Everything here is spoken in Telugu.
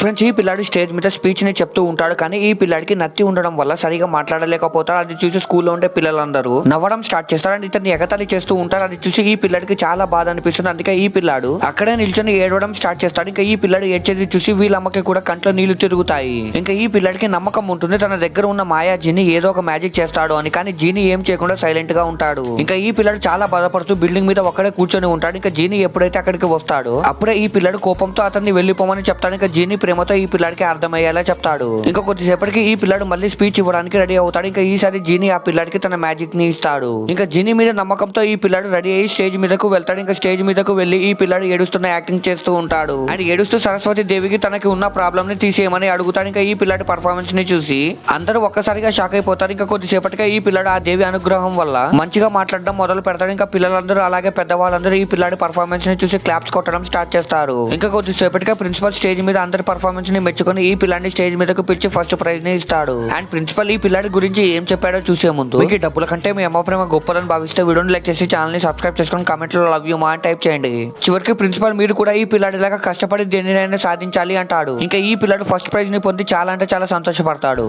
ఫ్రెండ్స్ ఈ పిల్లాడు స్టేజ్ మీద స్పీచ్ని చెప్తూ ఉంటాడు కానీ ఈ పిల్లాడికి నత్తి ఉండడం వల్ల సరిగా మాట్లాడలేకపోతాడు. అది చూసి స్కూల్లో ఉండే పిల్లలందరూ నవ్వడం స్టార్ట్ చేస్తారు. అండ్ ఇతన్ని ఎగతాళి చేస్తూ ఉంటారు. అది చూసి ఈ పిల్లాడికి చాలా బాధ అనిపిస్తుంది. అందుకే ఈ పిల్లాడు అక్కడే నిల్చొని ఏడవడం స్టార్ట్ చేస్తాడు. ఇంకా ఈ పిల్లాడు ఏడ్చేది చూసి వీళ్ళమ్మకి కూడా కంట్లో నీళ్ళు తిరుగుతాయి. ఇంకా ఈ పిల్లాడికి నమ్మకం ఉంటుంది. తన దగ్గర ఉన్న మాయా జీని ఏదో ఒక మ్యాజిక్ చేస్తాడు అని కానీ జీని ఏం చేయకుండా సైలెంట్గా ఉంటాడు. ఇంకా ఈ పిల్లాడు చాలా బాధపడుతూ బిల్డింగ్ మీద ఒక్కడే కూర్చొని ఉంటాడు. ఇంకా జీని ఎప్పుడైతే అక్కడికి వస్తాడో అప్పుడే ఈ పిల్లాడు కోపంతో అతన్ని వెళ్ళిపోమని చెప్తాడు. ఇంకా జీని ప్రేమతో ఈ పిల్లాడికి అర్థమయ్యేలా చెప్తాడు. ఇంకా కొద్దిసేపటికి ఈ పిల్లాడు మళ్ళీ స్పీచ్ ఇవ్వడానికి రెడీ అవుతాడు. ఇంకా ఈసారి జీని ఆ పిల్లాడికి తన మ్యాజిక్ని ఇస్తాడు. ఇంకా జీని మీద నమ్మకంతో ఈ పిల్లాడు రెడీ అయ్యి స్టేజ్ మీదకు వెళ్తాడు. ఇంకా స్టేజ్ మీదకు వెళ్ళి ఈ పిల్లాడు ఏడుస్తున్న యాక్టింగ్ చేస్తూ ఉంటాడు. అండ్ ఏడుస్తూ సరస్వతి దేవికి తనకి ఉన్న ప్రాబ్లం ని తీసేయమని అడుగుతాడు. ఇంకా ఈ పిల్లాడి పర్ఫార్మెన్స్ని చూసి అందరూ ఒక్కసారిగా షాక్ అయిపోతారు. ఇంకా కొద్దిసేపటిగా ఈ పిల్లాడు ఆ దేవి అనుగ్రహం వల్ల మంచిగా మాట్లాడడం మొదలు పెడతాడు. ఇంకా పిల్లలందరూ అలాగే పెద్దవాళ్ళందరూ ఈ పిల్లాడి పర్ఫార్మెన్స్ని చూసి క్లాప్స్ కొట్టడం స్టార్ట్ చేస్తారు. ఇంకా కొద్దిసేపటిగా ప్రిన్సిపల్ స్టేజ్ మీద అందరి పర్ఫార్మెన్స్ని మెచ్చుకొని ఈ పిల్లాన్ని స్టేజ్ మీదకు పిలిచి ఫస్ట్ ప్రైజ్ని ఇస్తాడు. అండ్ ప్రిన్సిపల్ ఈ పిల్లాడి గురించి ఏం చెప్పాడో చూసే ముందు మీకు ఈ డబ్బుల కంటే మీ అమ్మ ప్రేమ గొప్పదని భావిస్తే వీడియోని లైక్ చేసి ఛానల్ని సబ్స్క్రైబ్ చేసుకొని కామెంట్లో లవ్ యూ మా అని టైప్ చేయండి. చివరికి ప్రిన్సిపల్ మీరు కూడా ఈ పిల్లాడిలాగా కష్టపడి దేనినైనా సాధించాలి అంటాడు. ఇంకా ఈ పిల్లాడు ఫస్ట్ ప్రైజ్ని పొంది చాలా అంటే చాలా సంతోషపడతాడు.